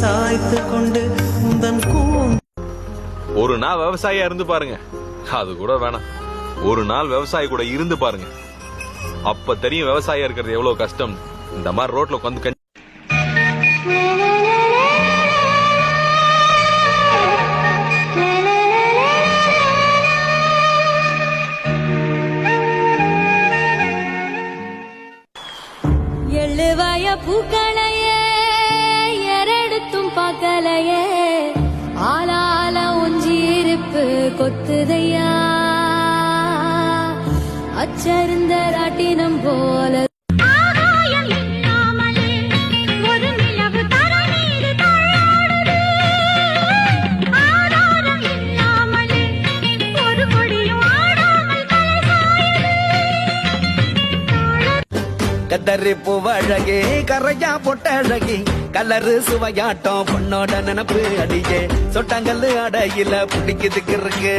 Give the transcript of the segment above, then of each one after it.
சாய்த்து கொண்டு உந்தன் கூந்த ஒரு நாள் விவசாயியா இருந்து பாருங்க. அது கூட வேணாம். ஒரு நாள் விவசாயி கூட இருந்து பாருங்க. அப்ப தெரியும் விவசாயியா இருக்கிறது எவ்வளவு கஷ்டம். இந்த மாதிரி ரோட்ல உட்காந்து கஞ்சி எழுவாய பூக்களையே எரெடுத்தும் பார்க்கலையே கொத்துதையா? அச்சருந்த ராட்டினம் போல கத்தரி பூவழகே கரையா பொட்டழகி. கலரு சுவையாட்டம் பொண்ணோட நினப்பு அடியே. சொட்டாங்கல்லு அடையில பிடிக்குதுக்கு இருக்கு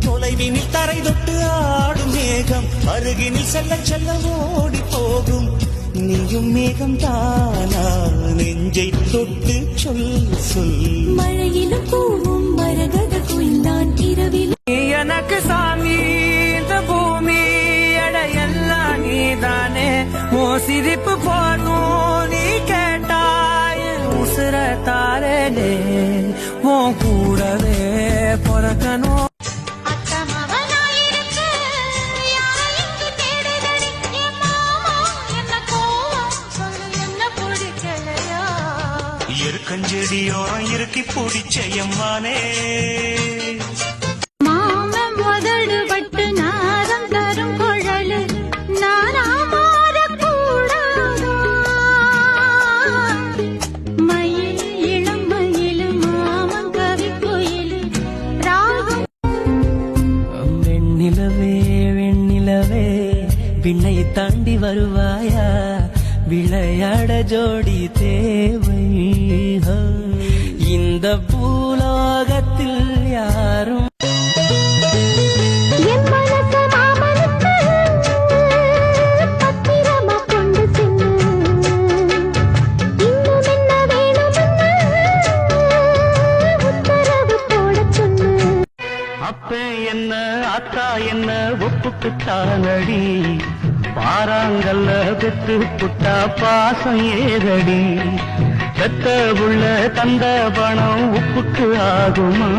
தொலைவினில் தரை தொட்டு ஆடும் மேகம் அருகினில் செல்ல செல்லவோ? நீயும் மேகம் தானா நெஞ்சை தொட்டு சொல் சொல். மழையிலும் பூவும் மரகத குயில்தான் இரவில். எனக்கு சாமி இந்த பூமி எடையெல்லாம் நீதானே. ஓ சிரிப்பு போதும் நீ கேட்டாய் உசுர தாரனே. ஓ கூடவே பிறக்கணும். எருக்கஞ்செடியோரம் இறுக்கி பிடிச்ச எம்மானே மாமன் முதடு பட்டு நாரம் தரும் குழலு வெண்ணிலவே வெண்ணிலவே விண்ணை தாண்டி வருவாயா? விளையாட ஜோடி தேவை ஹோ. இந்த பூலோகத்தில் யாரும் அப்ப என்ன அத்தா என்ன ஒப்புக்குத்தானடி பாறாங்கல்ல பெத்து புட்டா பாசம் ஏதடி பெத்த உள்ள தந்த பணம் உப்புக்கு ஆகுமா?